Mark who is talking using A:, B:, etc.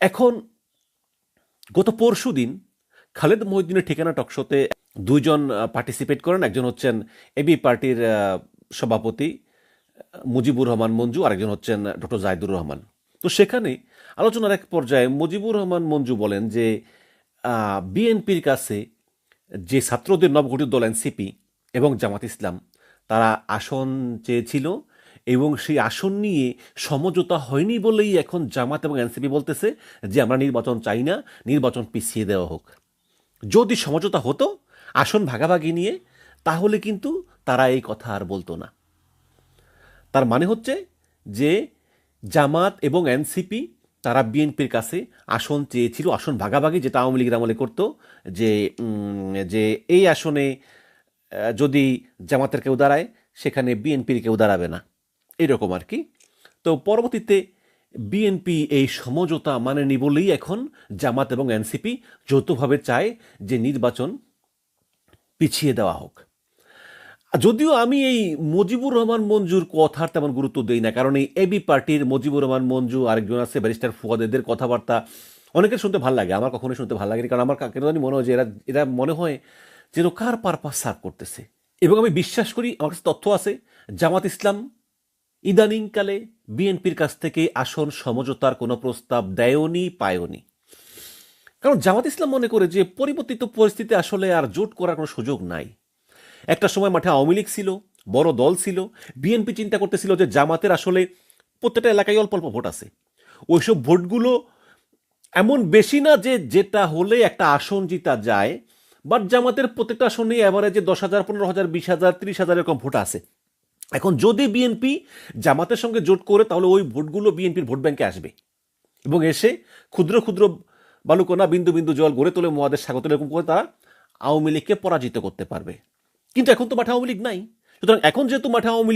A: এখন গত পরশু দিন খালেদ মহিউদ্দিনের ঠিকানা টকশোতে দুইজন পার্টিসিপেট করেন। একজন হচ্ছেন এবি পার্টির সভাপতি মুজিবুর রহমান মঞ্জু, আরেকজন হচ্ছেন ডক্টর জাহিদুর রহমান। তো সেখানে আলোচনার এক পর্যায়ে মুজিবুর রহমান মঞ্জু বলেন যে বিএনপির কাছে যে ছাত্রদের নবগঠিত দল এনসিপি এবং জামাত ইসলাম, তারা আসন চেয়েছিল এবং সেই আসন নিয়ে সমঝোতা হয়নি বলেই এখন জামাত এবং এনসিপি বলতেছে যে আমরা নির্বাচন চাই না, নির্বাচন পিছিয়ে দেওয়া হোক। যদি সমঝোতা হতো, আসন ভাগাভাগি নিয়ে, তাহলে কিন্তু তারা এই কথা আর বলতো না। তার মানে হচ্ছে যে জামাত এবং এনসিপি, তারা বিএনপির কাছে আসন চেয়েছিল, আসন ভাগাভাগি যেটা আওয়ামী লীগের আমলে করতো, যে যে এই আসনে যদি জামাতের কেউ দাঁড়ায়, সেখানে বিএনপির কেউ দাঁড়াবে না। এরকম আর কি। তো পরবর্তীতে বিএনপি এই সমঝোতা মানেনি বলেই এখন জামাত এবং এনসিপি যৌথভাবে চায় যে নির্বাচন পিছিয়ে দেওয়া হোক। যদিও আমি এই মুজিবুর রহমান মঞ্জুর কথার তেমন গুরুত্ব দেই না, কারণ এই এবি পার্টির মুজিবুর রহমান মঞ্জু, আরেকজন আছে ব্যারিস্টার ফুয়াদ এদের কথাবার্তা অনেকের শুনতে ভালো লাগে, আমার কখনোই শুনতে ভালো লাগে কারণ আমার কেন জানি মনে হয় যে এরা এরা মনে হয় যেন কার পারপাস সার্ভ করতেছে। এবং আমি বিশ্বাস করি আমার কাছে তথ্য আছে, জামাত ইসলাম ইদানিংকালে বিএনপির কাছ থেকে আসন সমঝোতার কোনো প্রস্তাব দেয়নি, পায়নি। কারণ জামাত ইসলাম মনে করে যে পরিবর্তিত পরিস্থিতি আসলে আর জোট করার কোনো সুযোগ নাই। একটা সময় মাঠে আওয়ামী লীগ ছিল, বড় দল ছিল, বিএনপি চিন্তা করতেছিল যে জামাতের আসলে প্রত্যেকটা এলাকায় অল্প অল্প ভোট আছে। ওইসব ভোটগুলো এমন বেশি না যে যেটা হলে একটা আসন জিতা যায়, বাট জামাতের প্রত্যেকটা আসনে অ্যাভারেজে দশ হাজার, পনেরো হাজার, বিশ হাজার, ত্রিশ হাজার এরকম ভোট আছে। এখন যদি বিএনপি জামাতের সঙ্গে জোট করে, তাহলে ওই ভোটগুলো বিএনপির ভোট ব্যাংকে আসবে। এবং এসে ক্ষুদ্র ক্ষুদ্র বালুকোনা বিন্দু বিন্দু জল গড়ে তোলে, মহাদেশ স্বাগত এরকম করে তারা আওয়ামী লীগকে পরাজিত করতে পারবে। কিন্তু এখন তো মাঠে আওয়ামী লীগ নাই। সুতরাং এখন যেহেতু মাঠে আওয়ামী